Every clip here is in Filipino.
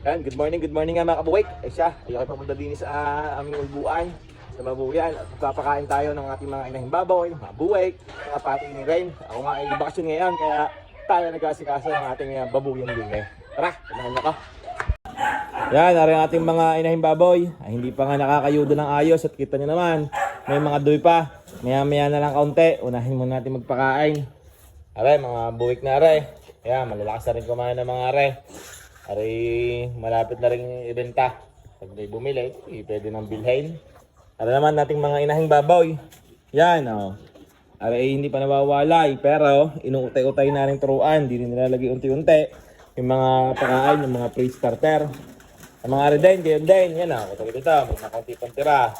Yan, good morning, good morning nga mga kabuwik. Eh siya, ayaw papunta din sa ah, aming ulbuan sa Mabuyan. At tayo ng ating mga inahing baboy, mga buwik, mga pati ni Rain. Ako nga ay bakasyon ngayon, kaya tayo nagkasikaso ng ating uh, babuyang din eh. Tara, samahan niyo ko. Yan, nari ang ating mga inahing baboy. Ay, hindi pa nga nakakayudo ng ayos at kita niyo naman, may mga duy pa. Maya maya na lang kaunti, unahin muna natin magpakain. Are, mga buwik na are. Yan, malalakas na rin kumain ng mga are. Are, malapit na rin ibenta. Pag may bumili, eh, pwede nang bilhin. Are naman nating mga inahing baboy. Yan, oh. Eh, hindi pa nawawalay. Pero, inuutay-utay na rin turuan. Hindi rin nilalagay unti-unti. Yung mga pakain, yung mga pre-starter. Ang mga are din, gayon din. Yan, oh. Katulad ito, may nakunti pang tira.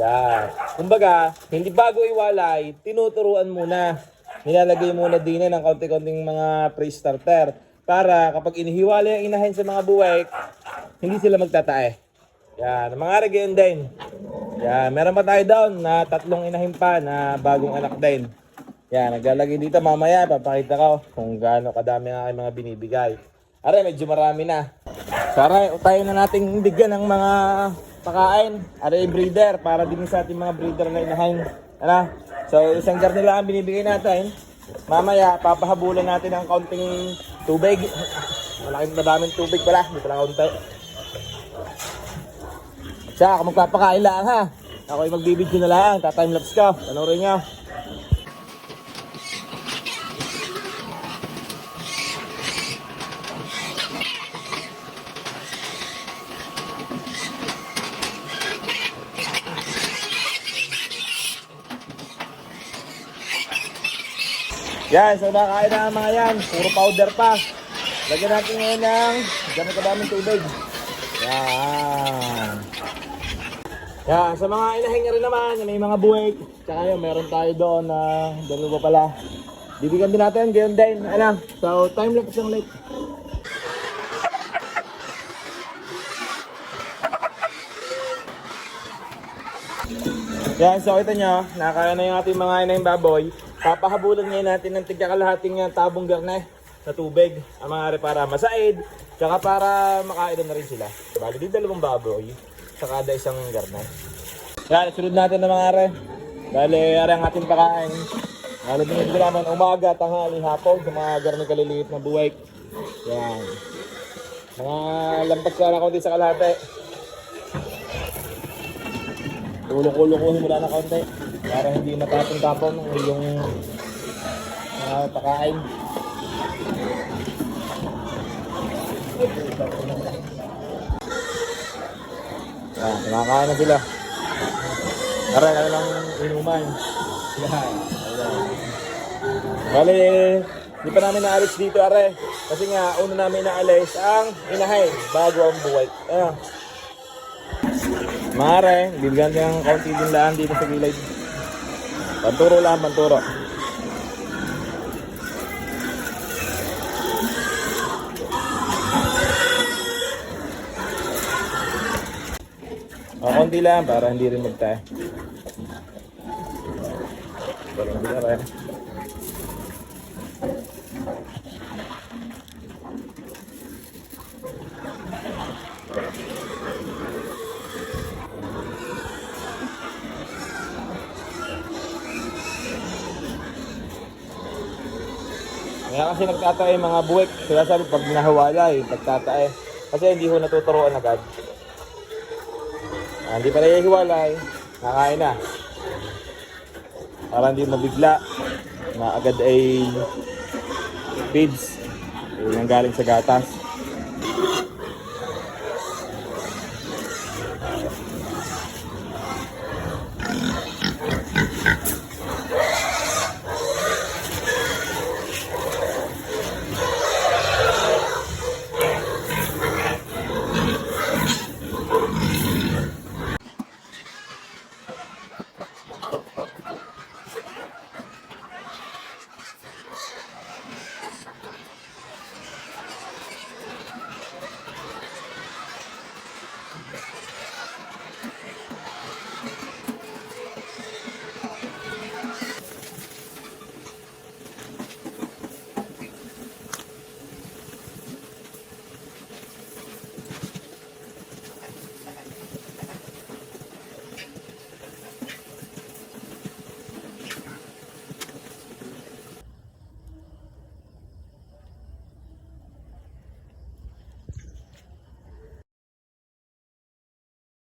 Yan. Kumbaga, hindi bago iwalay, tinuturuan muna. Nilalagay muna din ng kaunti-kaunting mga pre-starter para kapag inihiwalay ang inahin sa mga buwek, hindi sila magtatae. Yan, mga reggae din. Yan, meron pa tayo doon na tatlong inahin pa na bagong anak din. Yan, naglalagay dito mamaya, papakita ko kung gaano kadami ang aking mga binibigay. Are, medyo marami na. So, are, utayin na nating bigyan ng mga pakain. Are, breeder, para din sa ating mga breeder na inahin. Ano? So, isang jar nila ang binibigay natin. Mamaya, papahabulan natin ng kaunting tubig. Malaking madaming tubig pala, hindi pala kaunti. Siya, ako magpapakain lang ha. Ako yung magbibidyo na lang, tatimelaps ko. Panoorin nyo. Yan, so nakain na mga yan. Puro powder pa. Lagyan natin ngayon ng ganun kadaming tubig. Yan. Yan, sa mga inahinga rin naman, may mga buwig. Tsaka yun, meron tayo doon na dalawa pala. Bibigyan din natin, gayon din. Ano? So, time lapse lang ulit. Yan, so ito nyo, nakakaya na yung ating mga inahing baboy. Papahabulan ngayon natin ng tigka kalahating uh, tabong garne na tubig. Ang mga are para masaid, tsaka para makainom na rin sila. Bali, di dalawang baboy sa kada isang garne. Yan, sunod natin ng mga are. Bali, are ang ating pakain. Lalo din ito naman umaga, tanghali, hapon sa mga garne kaliliit na buwek. Yan. Mga lampas ka na konti sa kalahati. Tulong-kulong mo na konti para hindi matapon-tapon yung mga pakain. Ah, kumakain na sila. Tara, ano lang inuman. Yan. Bale, di pa namin naalis dito, are. Kasi nga, una namin naalis ang inahay bago ang buhay. Ayan. Mare, bibigyan niya ng kaunti din lang dito sa gilid. Panturo lang, panturo. O, konti lang para hindi rin magtae. Walang bila rin. Kaya kasi nagtatae mga buwik. Kaya sabi pag nahawala eh, pagtatae. Kasi hindi ho natuturoan agad. Ah, hindi pa nahihiwalay. Nakain na. Para hindi mabigla na agad ay feeds. Yung galing sa gatas.